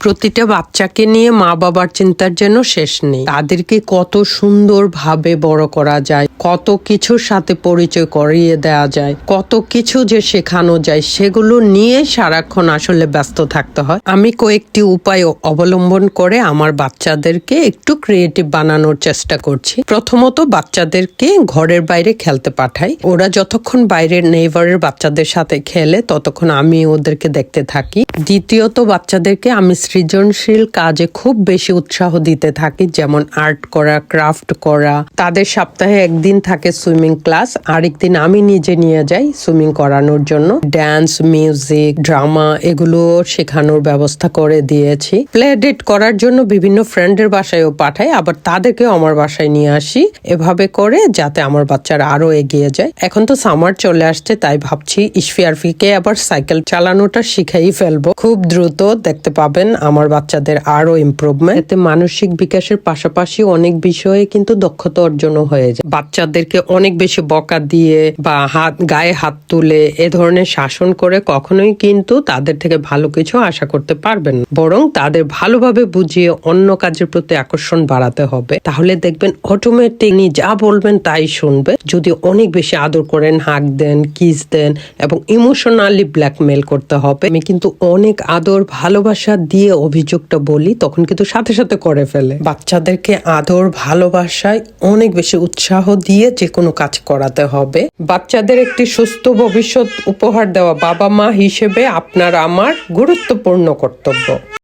প্রতিটা বাচ্চাকে নিয়ে মা বাবার চিন্তার যেন শেষ নেই। তাদেরকে কত সুন্দরভাবে বড় করা যায়, কত কিছুর সাথে পরিচয় করিয়ে দেওয়া যায়, কত কিছু যে শেখানো যায়, সেগুলো নিয়ে সারাক্ষণ আসলে ব্যস্ত থাকতে হয়। আমি কয়েকটি উপায় অবলম্বন করে আমার বাচ্চাদেরকে একটু ক্রিয়েটিভ বানানোর চেষ্টা করছি। প্রথমত, বাচ্চাদেরকে ঘরের বাইরে খেলতে পাঠাই। ওরা যতক্ষণ বাইরের নেইবারের বাচ্চাদের সাথে খেলে, ততক্ষণ আমি ওদেরকে দেখতে থাকি। দ্বিতীয়ত, বাচ্চাদেরকে আমি সৃজনশীল কাজে খুব বেশি উৎসাহ দিতে থাকি, যেমন আর্ট করা, ক্রাফট করা। তাদের সপ্তাহে একদিন থাকে সুইমিং ক্লাস, আরেকদিন আমি নিজে নিয়ে যাই সুইমিং করানোর জন্য। ড্যান্স, মিউজিক, ড্রামা এগুলো শেখানোর ব্যবস্থা করে দিয়েছি। প্লে ডেট করার জন্য বিভিন্ন ফ্রেন্ডের বাসায়ও পাঠাই, আবার তাদেরকেও আমার বাসায় নিয়ে আসি এভাবে করে, যাতে আমার বাচ্চারা আরও এগিয়ে যায়। এখন তো সামার চলে আসছে, তাই ভাবছি ইশফিয়ারফিকে আবার সাইকেল চালানোটা শিখাই ফেলব। খুব দ্রুত দেখতে পাবেন আমার বাচ্চাদের আরও ইমপ্রুভমেন্ট এতে মানসিক বিকাশের পাশাপাশি অনেক বিষয়ে কিন্তু দক্ষতা অর্জনও হয়ে যায়। বাচ্চাদেরকে অনেক বেশি বকা দিয়ে বা হাত, গায়ে হাত তুলে এ ধরনের শাসন করে কখনোই কিন্তু তাদের থেকে ভালো কিছু আশা করতে পারবেন বরং তাদের ভালোভাবে বুঝিয়ে অন্য কাজের প্রতি আকর্ষণ বাড়াতে হবে। তাহলে দেখবেন অটোমেটিক যা বলবেন তাই শুনবে। যদি অনেক বেশি আদর করেন হাক দেন কিস দেন এবং ইমোশনালি ব্ল্যাকমেল করতে হবে, আমি কিন্তু অনেক আদর, ভালোবাসা দিয়ে অভিযোগটা বলি, তখন কিন্তু সাথে সাথে করে ফেলে। বাচ্চাদেরকে আদর, ভালোবাসায় অনেক বেশি উৎসাহ দিয়ে যে কোনো কাজ করাতে হবে। বাচ্চাদের একটি সুস্থ ভবিষ্যৎ উপহার দেওয়া বাবা মা হিসেবে আপনার আমার গুরুত্বপূর্ণ কর্তব্য।